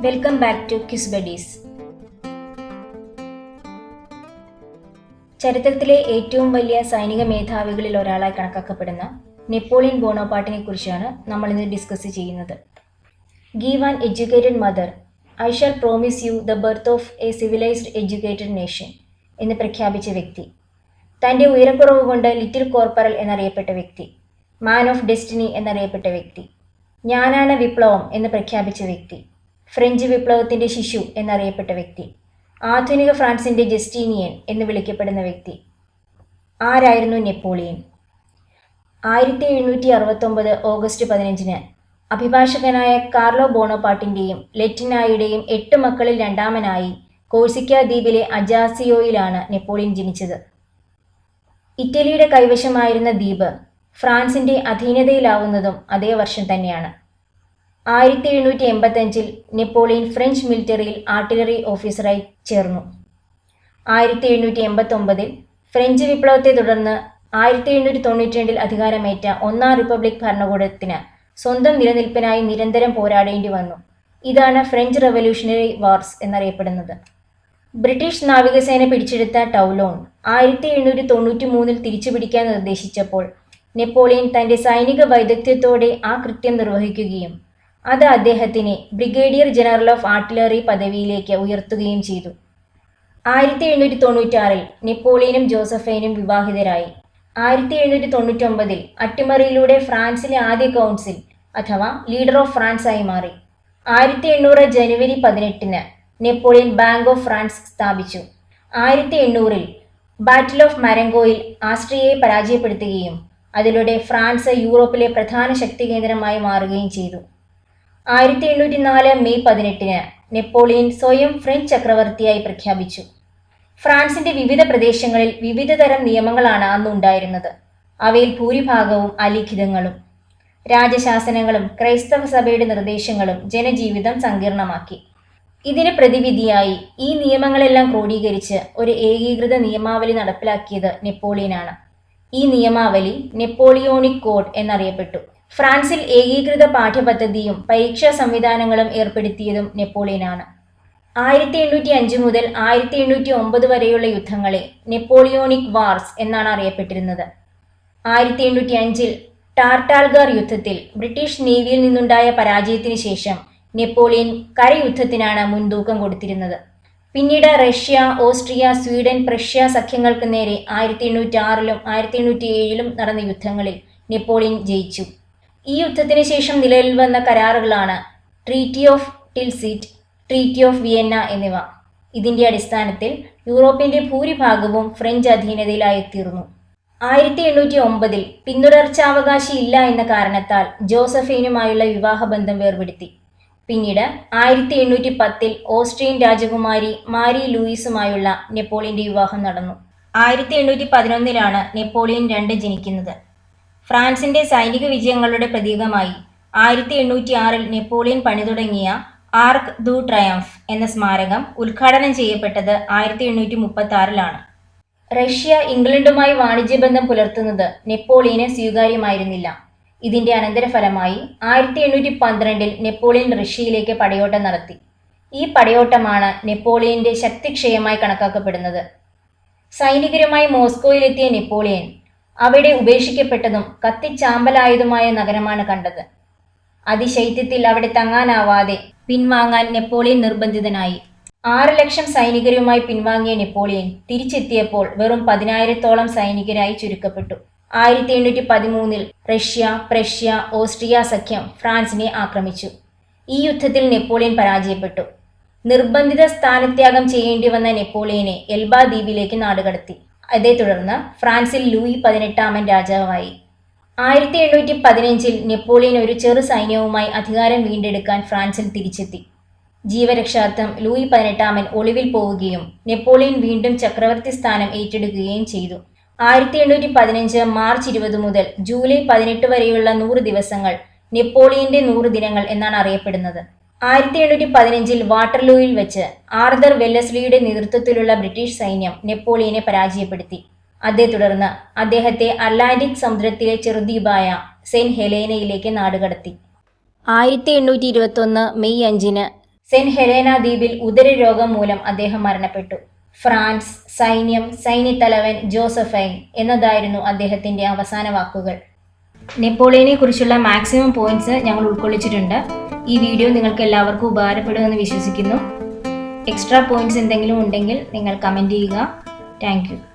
Welcome back to kiss buddies ചരിത്രത്തിലെ ഏറ്റവും വലിയ സൈനിക മേധാവികളിൽ ഒരാളായി കണക്കാക്കപ്പെടുന്ന നെപ്പോളിയൻ ബോണോപാട്ടിനെ കുറിച്ചാണ് നമ്മൾ ഇന്ന് ഡിസ്കസ് ചെയ്യുന്നത്. Give an educated mother I shall promise you the birth of a civilised educated nation എന്ന് പ്രഖ്യാപിച്ച വ്യക്തി. തന്റെ ഉയരക്കുറവ് കൊണ്ട് ലിറ്റിൽ കോർപ്പറൽ എന്നറിയപ്പെട്ട വ്യക്തി. മാൻ ഓഫ് ഡെസ്റ്റിനി എന്നറിയപ്പെട്ട വ്യക്തി. ഞാനാണ് വിപ്ലവം എന്ന് പ്രഖ്യാപിച്ച വ്യക്തി. ഫ്രഞ്ച് വിപ്ലവത്തിന്റെ ശിശു എന്നറിയപ്പെട്ട വ്യക്തി. ആധുനിക ഫ്രാൻസിന്റെ ജസ്റ്റീനിയൻ എന്ന് വിളിക്കപ്പെടുന്ന വ്യക്തി. ആരായിരുന്നു നെപ്പോളിയൻ? ആയിരത്തി എഴുന്നൂറ്റി അറുപത്തൊമ്പത് ഓഗസ്റ്റ് പതിനഞ്ചിന് അഭിഭാഷകനായ കാർലോ ബോണോപാട്ടിന്റെയും ലെറ്റിനായുടെയും എട്ട് മക്കളിൽ രണ്ടാമനായി കോഴ്സിക്ക ദ്വീപിലെ അജാസിയോയിലാണ് നെപ്പോളിയൻ ജനിച്ചത്. ഇറ്റലിയുടെ കൈവശമായിരുന്ന ദ്വീപ് ഫ്രാൻസിന്റെ അധീനതയിലാവുന്നതും അതേ വർഷം തന്നെയാണ്. ആയിരത്തി എഴുന്നൂറ്റി എൺപത്തഞ്ചിൽ നെപ്പോളിയൻ ഫ്രഞ്ച് മിലിറ്ററിയിൽ ആർട്ടിലറി ഓഫീസറായി ചേർന്നു. ആയിരത്തി എഴുന്നൂറ്റി എൺപത്തൊമ്പതിൽ ഫ്രഞ്ച് വിപ്ലവത്തെ തുടർന്ന് ആയിരത്തി എഴുന്നൂറ്റി തൊണ്ണൂറ്റി രണ്ടിൽ അധികാരമേറ്റ ഒന്നാം റിപ്പബ്ലിക് ഭരണകൂടത്തിന് സ്വന്തം നിലനിൽപ്പിനായി നിരന്തരം പോരാടേണ്ടി വന്നു. ഇതാണ് ഫ്രഞ്ച് റവല്യൂഷണറി വാർസ് എന്നറിയപ്പെടുന്നത്. ബ്രിട്ടീഷ് നാവികസേന പിടിച്ചെടുത്ത ടൗലോൺ ആയിരത്തി എഴുന്നൂറ്റി തൊണ്ണൂറ്റി മൂന്നിൽ തിരിച്ചുപിടിക്കാൻ നിർദ്ദേശിച്ചപ്പോൾ നെപ്പോളിയൻ തന്റെ സൈനിക വൈദഗ്ധ്യത്തോടെ ആ കൃത്യം നിർവഹിക്കുകയും അത് അദ്ദേഹത്തിനെ ബ്രിഗേഡിയർ ജനറൽ ഓഫ് ആർട്ടിലറി പദവിയിലേക്ക് ഉയർത്തുകയും ചെയ്തു. ആയിരത്തി എഴുന്നൂറ്റി തൊണ്ണൂറ്റാറിൽ നെപ്പോളിയനും ജോസഫൈനും വിവാഹിതരായി. ആയിരത്തി എഴുന്നൂറ്റി തൊണ്ണൂറ്റൊമ്പതിൽ അട്ടിമറിയിലൂടെ ഫ്രാൻസിലെ ആദ്യ കൗൺസിൽ അഥവാ ലീഡർ ഓഫ് ഫ്രാൻസ് ആയി മാറി. ആയിരത്തി എണ്ണൂറ് ജനുവരി പതിനെട്ടിന് നെപ്പോളിയൻ ബാങ്ക് ഓഫ് ഫ്രാൻസ് സ്ഥാപിച്ചു. ആയിരത്തി എണ്ണൂറിൽ ബാറ്റിൽ ഓഫ് മരങ്കോയിൽ ആസ്ട്രിയയെ പരാജയപ്പെടുത്തുകയും അതിലൂടെ ഫ്രാൻസ് യൂറോപ്പിലെ പ്രധാന ശക്തി കേന്ദ്രമായി മാറുകയും ചെയ്തു. ആയിരത്തി എണ്ണൂറ്റി നാല് മെയ് പതിനെട്ടിന് നെപ്പോളിയൻ സ്വയം ഫ്രഞ്ച് ചക്രവർത്തിയായി പ്രഖ്യാപിച്ചു. ഫ്രാൻസിന്റെ വിവിധ പ്രദേശങ്ങളിൽ വിവിധ തരം നിയമങ്ങളാണ് അന്ന് ഉണ്ടായിരുന്നത് അവയിൽ ഭൂരിഭാഗവും അലിഖിതങ്ങളും രാജശാസനങ്ങളും ക്രൈസ്തവ സഭയുടെ നിർദ്ദേശങ്ങളും ജനജീവിതം സങ്കീർണമാക്കി. ഇതിന് പ്രതിവിധിയായി ഈ നിയമങ്ങളെല്ലാം ക്രോഡീകരിച്ച് ഒരു ഏകീകൃത നിയമാവലി നടപ്പിലാക്കിയത് നെപ്പോളിയനാണ്. ഈ നിയമാവലി നെപ്പോളിയോണിക് കോഡ് എന്നറിയപ്പെട്ടു. ഫ്രാൻസിൽ ഏകീകൃത പാഠ്യപദ്ധതിയും പരീക്ഷാ സംവിധാനങ്ങളും ഏർപ്പെടുത്തിയതും നെപ്പോളിയനാണ്. ആയിരത്തി എണ്ണൂറ്റി അഞ്ച് മുതൽ ആയിരത്തി എണ്ണൂറ്റി ഒമ്പത് വരെയുള്ള യുദ്ധങ്ങളെ നെപ്പോളിയോണിക് വാർസ് എന്നാണ് അറിയപ്പെട്ടിരുന്നത്. ആയിരത്തി എണ്ണൂറ്റി അഞ്ചിൽ ടാർട്ടാൽഗർ യുദ്ധത്തിൽ ബ്രിട്ടീഷ് നേവിയിൽ നിന്നുണ്ടായ പരാജയത്തിന് ശേഷം നെപ്പോളിയൻ കരയുദ്ധത്തിനാണ് മുൻതൂക്കം കൊടുത്തിരുന്നത്. പിന്നീട് റഷ്യ ഓസ്ട്രിയ സ്വീഡൻ പ്രഷ്യ സഖ്യങ്ങൾക്ക് നേരെ ആയിരത്തി എണ്ണൂറ്റി ആറിലും ആയിരത്തി എണ്ണൂറ്റി ഏഴിലും നടന്ന യുദ്ധങ്ങളിൽ നെപ്പോളിയൻ ജയിച്ചു. ഈ യുദ്ധത്തിന് ശേഷം നിലവിൽ വന്ന കരാറുകളാണ് treaty of Tilsit treaty of Vienna എന്നിവ. ഇതിന്റെ അടിസ്ഥാനത്തിൽ യൂറോപ്പിന്റെ ഭൂരിഭാഗവും ഫ്രഞ്ച് അധീനതയിലായിത്തീർന്നു. ആയിരത്തി എണ്ണൂറ്റി ഒമ്പതിൽ പിന്തുടർച്ചാവകാശി ഇല്ല എന്ന കാരണത്താൽ ജോസഫീനുമായുള്ള വിവാഹബന്ധം വേർപെടുത്തി. പിന്നീട് ആയിരത്തി എണ്ണൂറ്റി പത്തിൽ ഓസ്ട്രിയൻ രാജകുമാരി മാരി ലൂയിസുമായുള്ള നെപ്പോളിയന്റെ വിവാഹം നടന്നു. ആയിരത്തി എണ്ണൂറ്റി പതിനൊന്നിലാണ് നെപ്പോളിയൻ രണ്ട് ജനിക്കുന്നത്. ഫ്രാൻസിന്റെ സൈനിക വിജയങ്ങളുടെ പ്രതീകമായി ആയിരത്തി എണ്ണൂറ്റി ആറിൽ നെപ്പോളിയൻ പണിതുടങ്ങിയ ആർക്ക് ദു ട്രയംഫ് എന്ന സ്മാരകം ഉദ്ഘാടനം ചെയ്യപ്പെട്ടത് ആയിരത്തി എണ്ണൂറ്റി മുപ്പത്തി ആറിലാണ് റഷ്യ ഇംഗ്ലണ്ടുമായി വാണിജ്യബന്ധം പുലർത്തുന്നത് നെപ്പോളിയന് സ്വീകാര്യമായിരുന്നില്ല. ഇതിന്റെ അനന്തരഫലമായി ആയിരത്തി എണ്ണൂറ്റി പന്ത്രണ്ടിൽ നെപ്പോളിയൻ റഷ്യയിലേക്ക് പടയോട്ടം നടത്തി. ഈ പടയോട്ടമാണ് നെപ്പോളിയന്റെ ശക്തിക്ഷയമായി കണക്കാക്കപ്പെടുന്നത്. സൈനികരുമായി മോസ്കോയിലെത്തിയ നെപ്പോളിയൻ അവിടെ ഉപേക്ഷിക്കപ്പെട്ടതും കത്തിച്ചാമ്പലായതുമായ നഗരമാണ് കണ്ടത്. അതിശൈത്യത്തിൽ അവിടെ തങ്ങാനാവാതെ പിൻവാങ്ങാൻ നെപ്പോളിയൻ നിർബന്ധിതനായി. ആറ് ലക്ഷം സൈനികരുമായി പിൻവാങ്ങിയ നെപ്പോളിയൻ തിരിച്ചെത്തിയപ്പോൾ വെറും പതിനായിരത്തോളം സൈനികരായി ചുരുക്കപ്പെട്ടു. ആയിരത്തി എണ്ണൂറ്റി പതിമൂന്നിൽ റഷ്യ പ്രഷ്യ ഓസ്ട്രിയ സഖ്യം ഫ്രാൻസിനെ ആക്രമിച്ചു. ഈ യുദ്ധത്തിൽ നെപ്പോളിയൻ പരാജയപ്പെട്ടു. നിർബന്ധിത സ്ഥാനത്യാഗം ചെയ്യേണ്ടി വന്ന നെപ്പോളിയനെ എൽബാ ദ്വീപിലേക്ക് നാടുകടത്തി. അതേ തുടർന്ന് ഫ്രാൻസിൽ ലൂയി പതിനെട്ടാമൻ രാജാവായി. ആയിരത്തി എണ്ണൂറ്റി പതിനഞ്ചിൽ നെപ്പോളിയൻ ഒരു ചെറു സൈന്യവുമായി അധികാരം വീണ്ടെടുക്കാൻ ഫ്രാൻസിൽ തിരിച്ചെത്തി. ജീവരക്ഷാർത്ഥം ലൂയി പതിനെട്ടാമൻ ഒളിവിൽ പോവുകയും നെപ്പോളിയൻ വീണ്ടും ചക്രവർത്തി സ്ഥാനം ഏറ്റെടുക്കുകയും ചെയ്തു. ആയിരത്തി എണ്ണൂറ്റി പതിനഞ്ച് മാർച്ച് ഇരുപത് മുതൽ ജൂലൈ പതിനെട്ട് വരെയുള്ള നൂറ് ദിവസങ്ങൾ നെപ്പോളിയന്റെ നൂറ് ദിനങ്ങൾ എന്നാണ് അറിയപ്പെടുന്നത്. ആയിരത്തി എണ്ണൂറ്റി പതിനഞ്ചിൽ വാട്ടർലൂയിൽ വെച്ച് ആർദർ വെല്ലസ്ലിയുടെ നേതൃത്വത്തിലുള്ള ബ്രിട്ടീഷ് സൈന്യം നെപ്പോളിയനെ പരാജയപ്പെടുത്തി. അതേ തുടർന്ന് അദ്ദേഹത്തെ അറ്റ്ലാന്റിക് സമുദ്രത്തിലെ ചെറുദ്വീപായ സെന്റ് ഹെലേനയിലേക്ക് നാടുകടത്തി. ആയിരത്തി എണ്ണൂറ്റി ഇരുപത്തൊന്ന് മെയ് അഞ്ചിന് സെന്റ് ഹെലേന ദ്വീപിൽ ഉദരരോഗം മൂലം അദ്ദേഹം മരണപ്പെട്ടു. ഫ്രാൻസ് സൈന്യം സൈന്യത്തലവൻ ജോസഫൈൻ എന്നതായിരുന്നു അദ്ദേഹത്തിന്റെ അവസാന വാക്കുകൾ. നെപ്പോളിയനെ കുറിച്ചുള്ള മാക്സിമം പോയിന്റ്സ് ഞങ്ങൾ ഉൾക്കൊള്ളിച്ചിട്ടുണ്ട്. ഈ വീഡിയോ നിങ്ങൾക്ക് എല്ലാവർക്കും ഉപകാരപ്പെടുമെന്ന് വിശ്വസിക്കുന്നു. എക്സ്ട്രാ പോയിന്റ്സ് എന്തെങ്കിലും ഉണ്ടെങ്കിൽ നിങ്ങൾ കമന്റ് ചെയ്യുക. താങ്ക്